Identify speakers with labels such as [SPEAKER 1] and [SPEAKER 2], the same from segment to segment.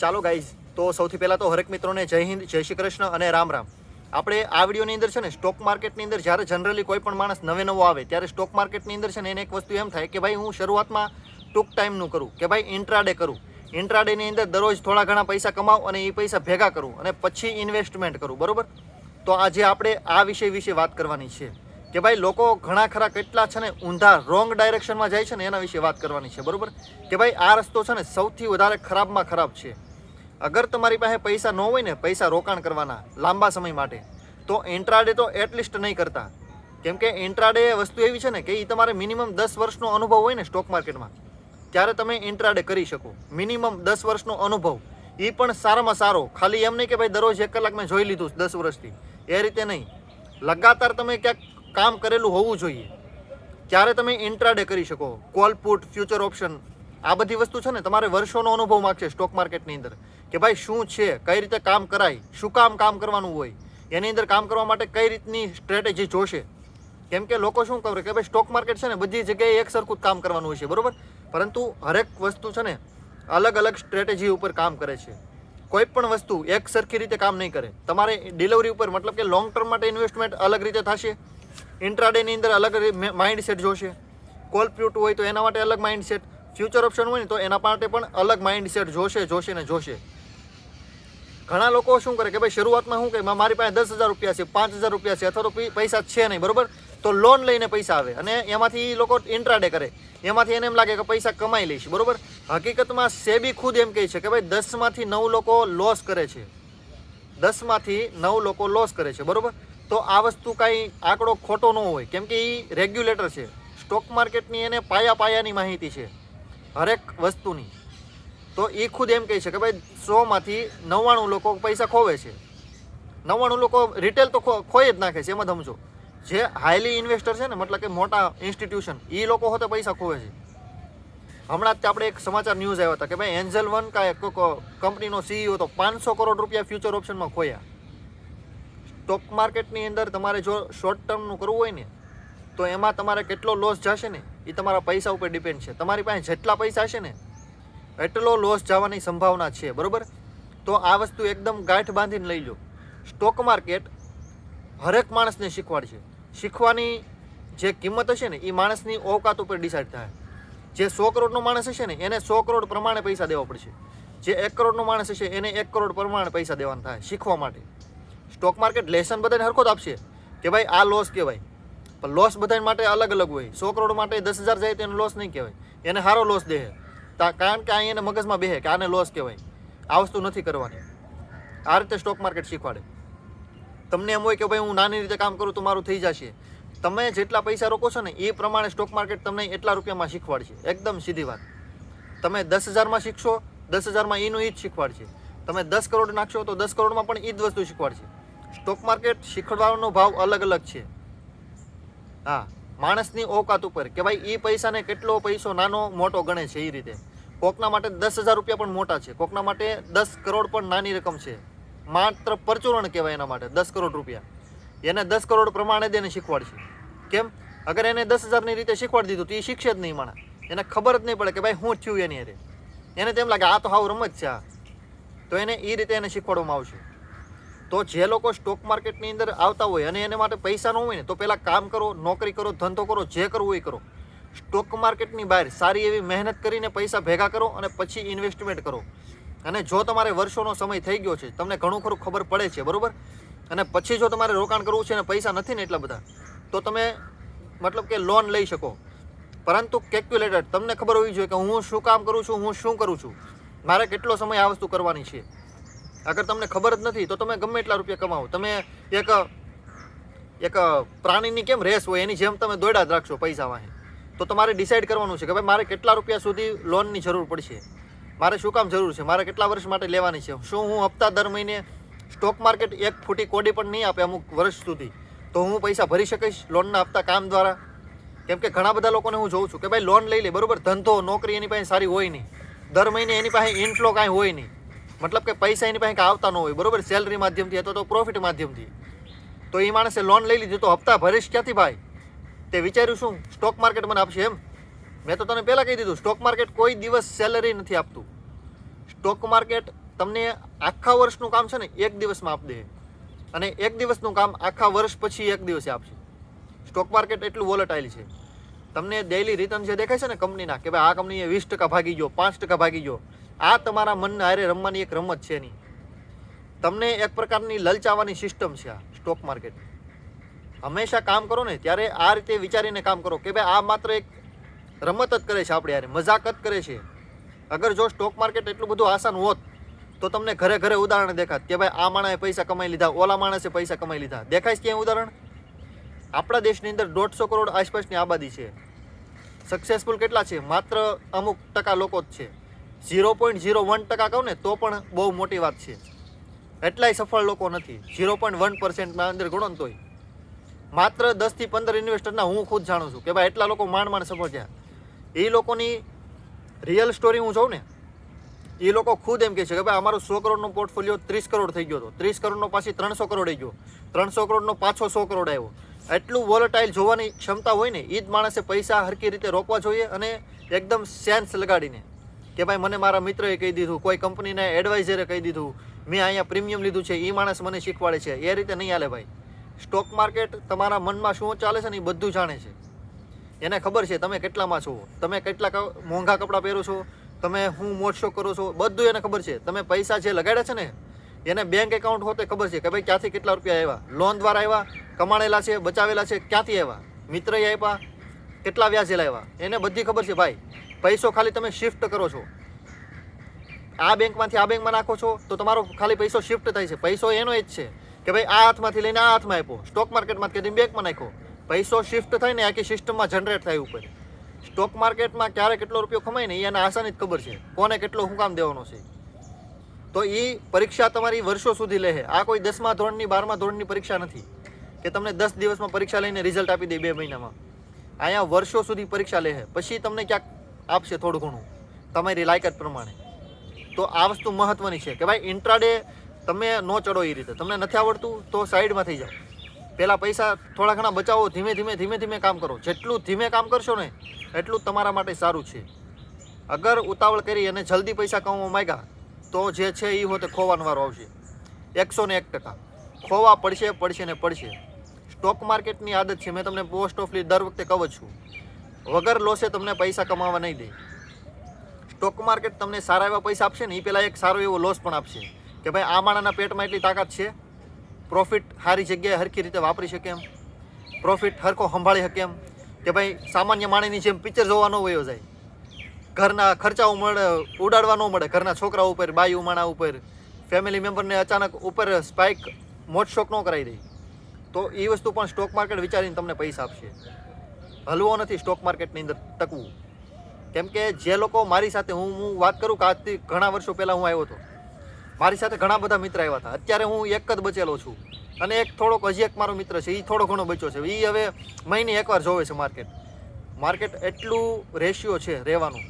[SPEAKER 1] ચાલો ગાઈઝ તો સૌથી પહેલાં તો હરેક મિત્રોને જય હિન્દ, જય શ્રી કૃષ્ણ અને રામ રામ. આપણે આ વિડીયોની અંદર છે ને સ્ટોક માર્કેટની અંદર જ્યારે જનરલી કોઈ પણ માણસ નવે નવો આવે, ત્યારે સ્ટોક માર્કેટની અંદર છે ને, એને એક વસ્તુ એમ થાય કે ભાઈ, હું શરૂઆતમાં ટૂંક ટાઈમનું કરું કે ભાઈ ઇન્ટ્રાડે કરું. ઇન્ટ્રાડેની અંદર દરરોજ થોડા ઘણા પૈસા કમાવું અને એ પૈસા ભેગા કરું અને પછી ઇન્વેસ્ટમેન્ટ કરું, બરાબર? તો આજે આપણે આ વિષય વિશે વાત કરવાની છે કે ભાઈ, લોકો ઘણા ખરા કેટલા છે ને, ઊંધા રોંગ ડાયરેક્શનમાં જાય છે ને, એના વિશે વાત કરવાની છે, બરાબર? કે ભાઈ, આ રસ્તો છે ને, સૌથી વધારે ખરાબમાં ખરાબ છે. અગર તમારી પાસે પૈસા ન હોય ને, પૈસા રોકાણ કરવાના લાંબા સમય માટે, તો એન્ટ્રાડે તો એટલીસ્ટ નહીં કરતા. કેમ કે એન્ટ્રાડે વસ્તુ એવી છે ને કે એ તમારે મિનિમમ દસ વર્ષનો અનુભવ હોય ને સ્ટોક માર્કેટમાં ત્યારે તમે એન્ટ્રાડે કરી શકો. મિનિમમ દસ વર્ષનો અનુભવ. એ પણ સારામાં સારો. ખાલી એમ નહીં કે ભાઈ દરરોજ એક કલાક મેં જોઈ લીધું દસ વર્ષથી. એ રીતે નહીં. લગાતાર તમે ક્યાંક કામ કરેલું હોવું જોઈએ. ત્યારે તમે ઇન્ટ્રાડે કરી શકો? કોલ પુટ ફ્યુચર ઓપ્શન આ બધી વસ્તુ છે ને તમારે વર્ષોનો અનુભવ માગશે સ્ટોક માર્કેટની અંદર. કે ભાઈ શું છે, કઈ રીતે કામ કરાય, શું કામ કામ કરવાનું હોય, એની અંદર કામ કરવા માટે કઈ રીતની સ્ટ્રેટેજી જોશે? કેમ કે લોકો શું કરે કે ભાઈ સ્ટોક માર્કેટ છે ને, બધી જગ્યાએ એક સરખું કામ કરવાનું હોય છે, બરોબર? પરંતુ હરેક વસ્તુ છે ને, અલગ અલગ સ્ટ્રેટેજી ઉપર કામ કરે છે. કોઈ પણ વસ્તુ એક સરખી રીતે કામ નહીં કરે. તમારે ડિલિવરી ઉપર મતલબ કે લોંગ ટર્મ માટે ઇન્વેસ્ટમેન્ટ અલગ રીતે થશે. ઇન્ટ્રાડેની અંદર અલગ માઇન્ડ સેટ જોશે. કોલ પ્યુટ હોય તો એના માટે અલગ માઇન્ડ સેટ ફ્યુચર ઓપ્શન હોય ને તો એના માટે પણ અલગ માઇન્ડ સેટ જોશે જોશે ને જોશે. ઘણા લોકો શું કરે કે ભાઈ શરૂઆતમાં શું કે મારી પાસે દસ હજાર રૂપિયા છે, પાંચ હજાર રૂપિયા છે, અથવા તો પૈસા છે નહીં, બરોબર? તો લોન લઈને પૈસા આવે અને એમાંથી એ લોકો ઇન્ટ્રાડે કરે. એમાંથી એને એમ લાગે કે પૈસા કમાઈ લઈશ બરોબર? હકીકતમાં સેબી ખુદ એમ કહે છે કે ભાઈ દસમાંથી નવ લોકો લોસ કરે છે. દસમાંથી નવ લોકો લોસ કરે છે, બરોબર? તો આ વસ્તુ કાંઈ આંકડો ખોટો ન હોય, કેમ કે એ રેગ્યુલેટર છે. સ્ટોક માર્કેટની એને પાયા પાયાની માહિતી છે, હરેક વસ્તુની. તો એ ખુદ એમ કહે છે કે ભાઈ સોમાંથી નવ્વાણું લોકો પૈસા ખોવે છે. નવ્વાણું લોકો રિટેલ તો ખોઈ જ નાખે છે, એમાં સમજો. જે હાઈલી ઇન્વેસ્ટર છે ને, મતલબ કે મોટા ઇન્સ્ટિટ્યુશન એ લોકો હોતે પૈસા ખોવે છે. હમણાં જ આપણે એક સમાચાર ન્યૂઝ આવ્યા હતા કે ભાઈ એન્જલ વન કા એક કંપનીનો સીઈઓ તો પાંચસો કરોડ રૂપિયા ફ્યુચર ઓપ્શનમાં ખોયા. સ્ટોક માર્કેટની અંદર તમારે જો શોર્ટ ટર્મનું કરવું હોય ને, તો એમાં તમારે કેટલો લોસ જશે ને એ તમારા પૈસા ઉપર ડિપેન્ડ છે. તમારી પાસે જેટલા પૈસા હશે ને એટલો લોસ જવાની સંભાવના છે, બરાબર? તો આ વસ્તુ એકદમ ગાંઠ બાંધીને લઈ લો. સ્ટોક માર્કેટ હરેક માણસને શીખવાડશે. શીખવાની જે કિંમત હશે ને એ માણસની ઓકાત ઉપર ડિસાઇડ થાય. જે સો કરોડનો માણસ હશે ને, એને સો કરોડ પ્રમાણે પૈસા દેવા પડશે. જે એક કરોડનો માણસ હશે, એને એક કરોડ પ્રમાણે પૈસા દેવાના થાય, શીખવા માટે. સ્ટોક માર્કેટ લેસન બધાને હરખો જ આપશે કે ભાઈ આ લોસ કહેવાય. પણ લોસ બધા માટે અલગ અલગ હોય. સો કરોડ માટે દસ હજાર જાય તો એનો લોસ નહીં કહેવાય. એને સારો લોસ દે કારણ કે અહીં એને મગજમાં બેહે કે આને લોસ કહેવાય. આ વસ્તુ નથી કરવાની. આ રીતે સ્ટોક માર્કેટ શીખવાડે. તમને એમ હોય કે ભાઈ હું નાની રીતે કામ કરું તો મારું થઈ જશે. તમે જેટલા પૈસા રોકો છો ને, એ પ્રમાણે સ્ટોક માર્કેટ તમને એટલા રૂપિયામાં શીખવાડશે. એકદમ સીધી વાત. તમે દસ હજારમાં શીખશો, દસ હજારમાં એનું એ જ શીખવાડશે. તમે દસ કરોડ નાખશો તો દસ કરોડમાં પણ એ જ વસ્તુ શીખવાડશે. સ્ટોક માર્કેટ શીખવાડવાનો ભાવ અલગ અલગ છે. હા, માણસની ઓકાત ઉપર કે ભાઈ એ પૈસાને કેટલો પૈસો નાનો મોટો ગણે છે એ રીતે. કોકના માટે દસ હજાર રૂપિયા પણ મોટા છે. કોકના માટે દસ કરોડ પણ નાની રકમ છે. માત્ર પરચુરણ કહેવાય એના માટે, દસ કરોડ રૂપિયા. એને દસ કરોડ પ્રમાણે જ એને શીખવાડશે. કેમ? અગર એને દસ હજારની રીતે શીખવાડી દીધું તો એ શીખશે જ નહીં માણા એને ખબર જ નહીં પડે કે ભાઈ હું થયું એની અરે એને તેમ લાગે, આ તો હાવ રમત છે આ. તો એને એ રીતે એને શીખવાડવામાં આવશે. તો જે લોકો સ્ટોક માર્કેટની અંદર આવતા હોય અને એને માટે પૈસા ન હોય ને, તો પહેલાં કામ કરો, નોકરી કરો, ધંધો કરો, જે કરવું એ કરો. સ્ટોક માર્કેટની બહાર સારી એવી મહેનત કરીને પૈસા ભેગા કરો અને પછી ઇન્વેસ્ટમેન્ટ કરો. અને જો તમારે વર્ષોનો સમય થઈ ગયો છે, તમને ઘણું ખરું ખબર પડે છે, બરાબર? અને પછી જો તમારે રોકાણ કરવું છે અને પૈસા નથી ને એટલા બધા, તો તમે મતલબ કે લોન લઈ શકો. પરંતુ કેલ્ક્યુલેટર, તમને ખબર હોવી જોઈએ કે હું શું કામ કરું છું, હું શું કરું છું? મારે કેટલો સમય આ વસ્તુ કરવાની છે? અગર તમને ખબર જ નથી, તો તમે ગમે એટલા રૂપિયા કમાવો. તમે એક એક પ્રાણીની કેમ રેસ હોય, એની જેમ તમે દોડ્યા જ રાખશો પૈસા વાહે. તો તમારે ડિસાઇડ કરવાનું છે કે ભાઈ મારે કેટલા રૂપિયા સુધી લોનની જરૂર પડશે? મારે શું કામ જરૂર છે? મારે કેટલા વર્ષ માટે લેવાની છે? શું હું હપ્તા દર મહિને સ્ટોક માર્કેટ એક ફૂટી કોડી પણ નહીં આપે અમુક વર્ષ સુધી? તો હું પૈસા ભરી શકીશ લોનના હપ્તા કામ દ્વારા? કેમ કે ઘણા બધા લોકોને હું જોઉં છું કે ભાઈ લોન લઈ લે, બરાબર? ધંધો, નોકરી એની પાસે સારી હોય નહીં. દર મહિને એની પાસે ઇનફ્લો કાંઈ હોય નહીં. મતલબ કે પૈસા એની પાસે કાંઈ આવતા ન હોય, બરાબર? સેલરી માધ્યમથી અથવા તો પ્રોફિટ માધ્યમથી. તો એ માણસે લોન લઈ લીધી તો હપ્તા ભરીશ ક્યાંથી ભાઈ? તે વિચાર્યું શું? સ્ટોક માર્કેટ મને આપશે એમ? મેં તો તને પહેલાં કહી દીધું સ્ટોક માર્કેટ કોઈ દિવસ સેલરી નથી આપતું. સ્ટોક માર્કેટ તમને આખા વર્ષનું કામ છે ને, એક દિવસમાં આપી. દે અને એક દિવસનું કામ આખા વર્ષ પછી એક દિવસે આપશે. સ્ટોક માર્કેટ એટલું વોલેટાઇલ છે. તમને ડેઇલી રિટર્ન જે દેખાય છે ને કંપનીના, કે ભાઈ આ કંપનીએ વીસ ટકા ભાગી ગયો, પાંચ ટકા ભાગી ગયો, આ તમારા મનને હારે રમવાની એક રમત છે નહીં તમને એક પ્રકારની લલચાવાની સિસ્ટમ છે આ સ્ટોક માર્કેટ હંમેશા કામ કરો ને ત્યારે આ રીતે વિચારીને કામ કરો કે ભાઈ આ માત્ર એક રમત જ કરે છે આપણે યાર મજાક જ કરે છે. અગર જો સ્ટોક માર્કેટ એટલું બધું આસાન હોત, તો તમને ઘરે ઘરે ઉદાહરણ દેખાત કે ભાઈ આ માણસે પૈસા કમાઈ લીધા, ઓલા માણસે પૈસા કમાઈ લીધા. દેખાય છે ક્યાંય ઉદાહરણ? આપણા દેશની અંદર દોઢસો કરોડ આસપાસની આબાદી છે. સક્સેસફુલ કેટલા છે? માત્ર અમુક ટકા લોકો જ છે. ઝીરો પોઈન્ટ ઝીરો વન ટકા કહું ને, તો પણ બહુ મોટી વાત છે. એટલાય સફળ લોકો નથી. ઝીરો પોઈન્ટ વન પર્સન્ટમાં અંદર ગણો તોય. માત્ર દસથી પંદર ઇન્વેસ્ટરના હું ખુદ જાણું છું કે ભાઈ એટલા લોકો માંડ માંડ સફળ થયા. એ લોકોની રિયલ સ્ટોરી હું જોઉં ને એ લોકો ખુદ એમ કહે છે કે ભાઈ અમારું સો કરોડનો પોર્ટફોલિયો ત્રીસ કરોડ થઈ ગયો હતો. ત્રીસ કરોડનો પાછી ત્રણસો કરોડ આવી ગયો. ત્રણસો કરોડનો પાછો સો કરોડ આવ્યો. એટલું વોલેટાઇલ જોવાની ક્ષમતા હોય ને એ જ માણસે પૈસા હરકી રીતે રોકવા જોઈએ અને એકદમ સેન્સ લગાડીને કે ભાઈ મને મારા મિત્રએ કહી દીધું, કોઈ કંપનીના એડવાઇઝરે કહી દીધું, મેં અહીંયા પ્રીમિયમ લીધું છે એ માણસ મને શીખવાડે છે. એ રીતે નહીં હાલે ભાઈ. સ્ટોક માર્કેટ તમારા મનમાં શું ચાલે છે ને એ બધું જાણે છે. એને ખબર છે તમે કેટલામાં છો, તમે કેટલા મોંઘા કપડાં પહેરો છો, તમે હું મોટશો કરો છો, બધું એને ખબર છે. તમે પૈસા જે લગાડ્યા છે ને, એને બેંક એકાઉન્ટ હોતે ખબર છે કે ભાઈ ક્યાંથી કેટલા રૂપિયા આવ્યા. લોન દ્વારા આવ્યા, કમાણેલા છે, બચાવેલા છે, ક્યાંથી આવ્યા? મિત્રએ આપ્યા, કેટલા વ્યાજે લાવ્યા? એને બધી ખબર છે. ભાઈ, પૈસો ખાલી તમે શિફ્ટ કરો છો. આ બેંકમાંથી આ બેંકમાં નાખો છો તો તમારો ખાલી પૈસો શિફ્ટ થાય છે. પૈસો એનો જ છે. કે ભાઈ આ હાથમાંથી લઈને આ હાથમાં આપ્યો. સ્ટોક માર્કેટમાં કરીને બેંકમાં નાખ્યો. પૈસો શિફ્ટ થાય ને આખી સિસ્ટમમાં જનરેટ થાય ઉપર. સ્ટોક માર્કેટમાં ક્યારે કેટલો રૂપિયો કમાય ને એને આસાની જ ખબર છે. કોને કેટલો શું કામ દેવાનો છે. તો એ પરીક્ષા તમારી વર્ષો સુધી લે આ કોઈ દસમા ધોરણની, બારમા ધોરણની પરીક્ષા નથી. કે તમને દસ દિવસમાં પરીક્ષા લઈને રિઝલ્ટ આપી દે બે મહિનામાં. અહીંયા વર્ષો સુધી પરીક્ષા લે પછી તમને ક્યાંક આપશે થોડું ઘણું. તમારી લાયકાત પ્રમાણે. તો આ વસ્તુ મહત્વની છે. કે ભાઈ ઇન્ટ્રાડે તમે ન ચડો એ રીતે. તમને નથી આવડતું તો સાઈડમાં થઈ જાઓ. પહેલાં પૈસા થોડા ઘણા બચાવો, ધીમે ધીમે ધીમે ધીમે કામ કરો. જેટલું ધીમે કામ કરશો ને, એટલું તમારા માટે સારું છે. અગર ઉતાવળ કરી અને જલ્દી પૈસા કમાવા માંગ્યા, તો જે છે એ હોતે ખોવાનો વારો આવશે. એકસો ને એક ટકા. ખોવા પડશે પડશે ને પડશે. સ્ટોક માર્કેટની આદત છે. મેં તમને પોસ્ટ ઓફલી દર વખતે કહું છું. વગર લોસે તમને પૈસા કમાવા નહીં દે. સ્ટોક માર્કેટ તમને સારા એવા પૈસા આપશે ને એ પહેલાં એક સારો એવો લોસ પણ આપશે. કે ભાઈ આ માણાના પેટમાં એટલી તાકાત છે? પ્રોફિટ સારી જગ્યાએ હરખી રીતે વાપરી શકે એમ? પ્રોફિટ હરખો સંભાળી શકે એમ? કે ભાઈ સામાન્ય માણસની જેમ પિક્ચર જોવાનો વયો જાય? ઘરના ખર્ચાઓ મળે, ઉડાડવા ન મળે, ઘરના છોકરા ઉપર, બાઈ ઉમાણા ઉપર ફેમિલી મેમ્બરને અચાનક ઉપર સ્પાઇક મોટશોક ન કરાવી દે. તો એ વસ્તુ પણ સ્ટોક માર્કેટ વિચારીને તમને પૈસા આપશે. હલવો નથી સ્ટોક માર્કેટની અંદર ટકવું. કેમ કે જે લોકો મારી સાથે હું હું વાત કરું કે આજથી ઘણા વર્ષો પહેલાં હું આવ્યો હતો. મારી સાથે ઘણા બધા મિત્ર આવ્યા હતા. અત્યારે હું એક જ બચેલો છું. અને એક થોડોક હજી એક મારો મિત્ર છે. એ થોડો ઘણો બચ્યો છે. એ હવે મહિને એકવાર જોવે છે માર્કેટ માર્કેટ એટલું રેશિયો છે રહેવાનું.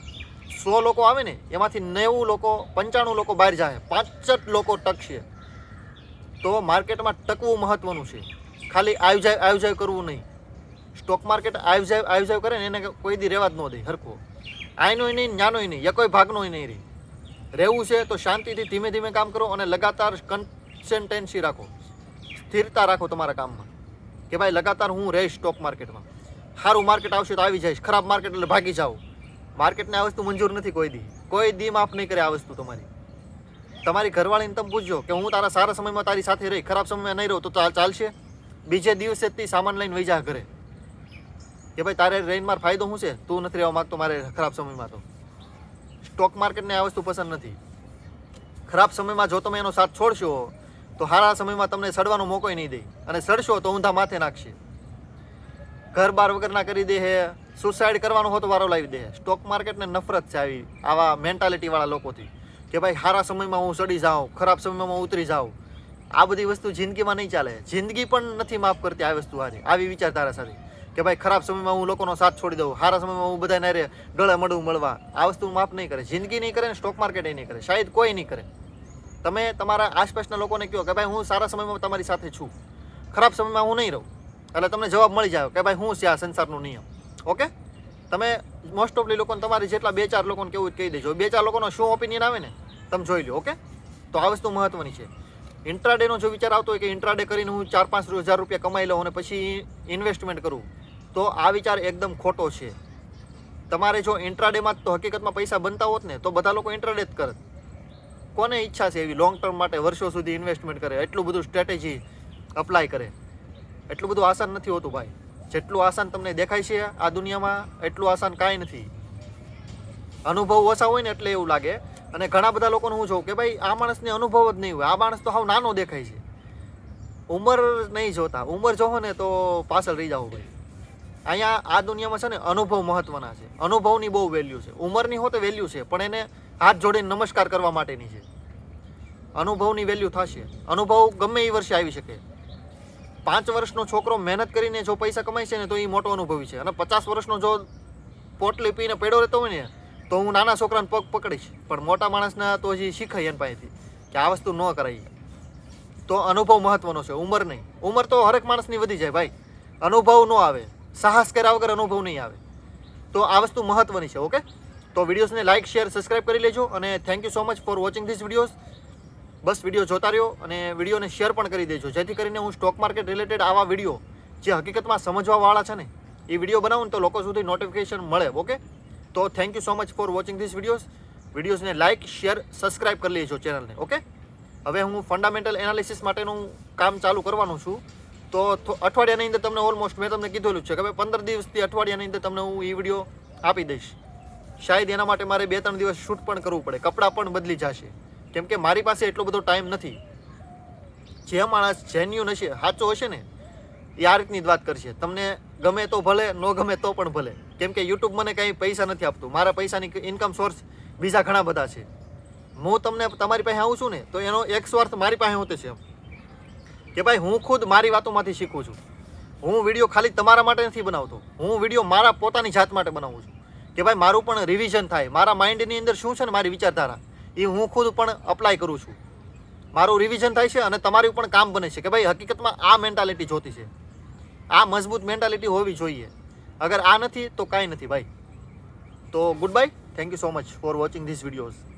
[SPEAKER 1] સો લોકો આવે ને, એમાંથી નેવું લોકો, પંચાણું લોકો બહાર જાય. પાંચ જ લોકો ટકશે. તો માર્કેટમાં ટકવું મહત્વનું છે. ખાલી આવ જાય આવ જાય કરવું નહીં. સ્ટોક માર્કેટ આવ જાય આવ જાય કરે ને, એને કોઈ દી રહેવા જ ન દે હરખો. આયનોય નહીં, ન્યાનોય નહીં. એ કોઈ ભાગનોય નહીં રહી. રહેવું છે તો શાંતિથી ધીમે ધીમે કામ કરો અને લગાતાર કન્સન્ટેન્સી રાખો. સ્થિરતા રાખો તમારા કામમાં. કે ભાઈ લગાતાર હું રહીશ સ્ટોક માર્કેટમાં સારું માર્કેટ આવશે તો આવી જઈશ. ખરાબ માર્કેટ એટલે ભાગી જાઓ. માર્કેટને આ વસ્તુ મંજૂર નથી કોઈ દી. કોઈ દી માફ નહીં કરે આ વસ્તુ તમારી. તમારી ઘરવાળીને તમે પૂછજો કે હું તારા સારા સમયમાં તારી સાથે રહી, ખરાબ સમયમાં નહીં રહું તો ચાલ ચાલશે. બીજે દિવસે તી સામાન લઈને વહી જા ઘરે. કે ભાઈ તારે રહીને ફાયદો શું છે? તું નથી રહેવા માગતો, મારે ખરાબ સમયમાં તો. સ્ટોક માર્કેટને આ વસ્તુ પસંદ નથી. ખરાબ સમયમાં જો તમે એનો સાથ છોડશો, તો સારા સમયમાં તમને સડવાનો મોકો નહીં દે. અને સડશો તો ઊંધા માથે નાખશે. ઘર બાર વગરના કરી દે હે સુસાઇડ કરવાનો હોતો વારો લાવી દે સ્ટોક માર્કેટને નફરત છે આવી, આવા મેન્ટાલિટીવાળા લોકોથી. કે ભાઈ સારા સમયમાં હું સડી જાઉં, ખરાબ સમયમાં હું ઉતરી જાઉં. આ બધી વસ્તુ જિંદગીમાં નહીં ચાલે. જિંદગી પણ નથી માફ કરતી આ વસ્તુ આજે. આવી વિચારધારા સાથે. કે ભાઈ ખરાબ સમયમાં હું લોકોનો સાથ છોડી દઉં સારા સમયમાં હું બધાને રે ડોળે મળું મળવા. આ વસ્તુ માફ નહીં કરે, જિંદગી નહીં કરે ને સ્ટોક માર્કેટ નહીં કરે, શાયદ કોઈ નહીં કરે. તમે તમારા આસપાસના લોકોને કહો કે ભાઈ હું સારા સમયમાં તમારી સાથે છું, ખરાબ સમયમાં હું નહીં રહું. એટલે તમને જવાબ મળી જાય કે ભાઈ હું છે આ સંસારનો નિયમ. ઓકે? તમે મોસ્ટ ઓફલી લોકોને તમારી જેટલા બે ચાર લોકોને કેવું કહી દેજો. બે ચાર લોકોનો શું ઓપિનિયન આવે ને, તમે જોઈ લો ઓકે? તો આ વસ્તુ મહત્વની છે. ઇન્ટ્રાડેનો જો વિચાર આવતો હોય કે ઇન્ટ્રાડે કરીને હું ચાર પાંચ હજાર રૂપિયા કમાઈ લઉં અને પછી ઇન્વેસ્ટમેન્ટ કરું તો આ વિચાર એકદમ ખોટો છે. તમારે જો ઇન્ટ્રાડેમાં તો હકીકતમાં પૈસા બનતા હોત ને, તો બધા લોકો ઇન્ટ્રાડે જ કરત. કોને ઈચ્છા છે એવી લોંગ ટર્મ માટે વર્ષો સુધી ઇન્વેસ્ટમેન્ટ કરે, એટલું બધું સ્ટ્રેટેજી અપ્લાય કરે? એટલું બધું આસાન નથી હોતું ભાઈ. જેટલું આસાન તમને દેખાય છે આ દુનિયામાં, એટલું આસાન કાંઈ નથી. અનુભવ ઓછા હોય ને એટલે એવું લાગે. અને ઘણા બધા લોકોને હું જોઉં કે ભાઈ, આ માણસને અનુભવ જ નહીં હોય. આ માણસ તો હાવ નાનો દેખાય છે. ઉંમર નહીં જોતા. ઉંમર જોવો ને તો પાછળ રહી જાવ ભાઈ. અહીંયા આ દુનિયામાં છે ને અનુભવ મહત્વના છે. અનુભવની બહુ વેલ્યુ છે. ઉંમરની હોતે વેલ્યુ છે, પણ એને હાથ જોડીને નમસ્કાર કરવા માટેની છે. અનુભવની વેલ્યુ થશે. અનુભવ ગમે એ વર્ષે આવી શકે. પાંચ વર્ષનો છોકરો મહેનત કરીને જો પૈસા કમાય છે ને તો એ મોટો અનુભવી છે. અને પચાસ વર્ષનો જો પોટલી પીને પેડો રહેતો હોય ને, તો હું નાના છોકરાને પગ પકડીશ. પણ મોટા માણસને તો હજી શીખાય એની પાસેથી કે આ વસ્તુ ન કરાય. તો અનુભવ મહત્વનો છે. ઉંમર નહીં. ઉંમર તો હરેક માણસની વધી જાય ભાઈ. અનુભવ ન આવે. સાહસ કર્યા વગર અનુભવ નહીં આવે. તો આ વસ્તુ મહત્વની છે ઓકે તો વિડીયોઝને લાઇક શેર સબસ્ક્રાઈબ કરી લેજો અને thank you so much for watching this videos bus video જોતા રહ્યો અને વિડીયોને શેર પણ કરી દેજો. જેથી કરીને હું સ્ટોક માર્કેટ રિલેટેડ આવા વીડિયો જે હકીકતમાં સમજવાવાળા છે ને, એ વીડિયો બનાવું ને તો લોકો સુધી નોટિફિકેશન મળે ઓકે તો thank you so much for watching this videos વિડીયોઝને like share subscribe કરી લેજો ચેનલને ઓકે હવે હું ફંડામેન્ટલ એનાલિસિસ માટેનું કામ ચાલુ કરવાનું છું. તો અઠવાડિયાની અંદર તમને ઓલમોસ્ટ મેં તમને કીધેલું છે કે ભાઈ પંદર દિવસથી અઠવાડિયાની અંદર તમને હું એ વીડિયો આપી દઈશ. શાયદ એના માટે મારે બે ત્રણ દિવસ શૂટ પણ કરવું પડે. કપડાં પણ બદલી જશે. કેમ કે મારી પાસે એટલો બધો ટાઈમ નથી. જે માણસ જેન્યુન હશે, સાચો હશે ને, એ આ રીતની જ વાત કરશે. તમને ગમે તો ભલે, ન ગમે તો પણ ભલે. કેમ કે યુટ્યુબ મને કંઈ પૈસા નથી આપતું. મારા પૈસાની ઇન્કમ સોર્સ બીજા ઘણા બધા છે. હું તમને તમારી પાસે આવું છું ને, તો એનો એક સ્વાર્થ મારી પાસે હોતે છે કે ભાઈ હું ખુદ મારી વાતોમાંથી શીખું છું. હું વીડિયો ખાલી તમારા માટે નથી બનાવતો. હું વીડિયો મારા પોતાની જાત માટે બનાવું છું. કે ભાઈ મારું પણ રિવિઝન થાય. મારા માઇન્ડની અંદર શું છે ને મારી વિચારધારા? એ હું ખુદ પણ અપ્લાય કરું છું. મારું રિવિઝન થાય છે અને તમારું પણ કામ બને છે. કે ભાઈ હકીકતમાં આ મેન્ટાલિટી જોતી છે. આ મજબૂત મેન્ટાલિટી હોવી જોઈએ. અગર આ નથી, તો કાંઈ નથી ભાઈ. તો good bye thank you so much for watching this videos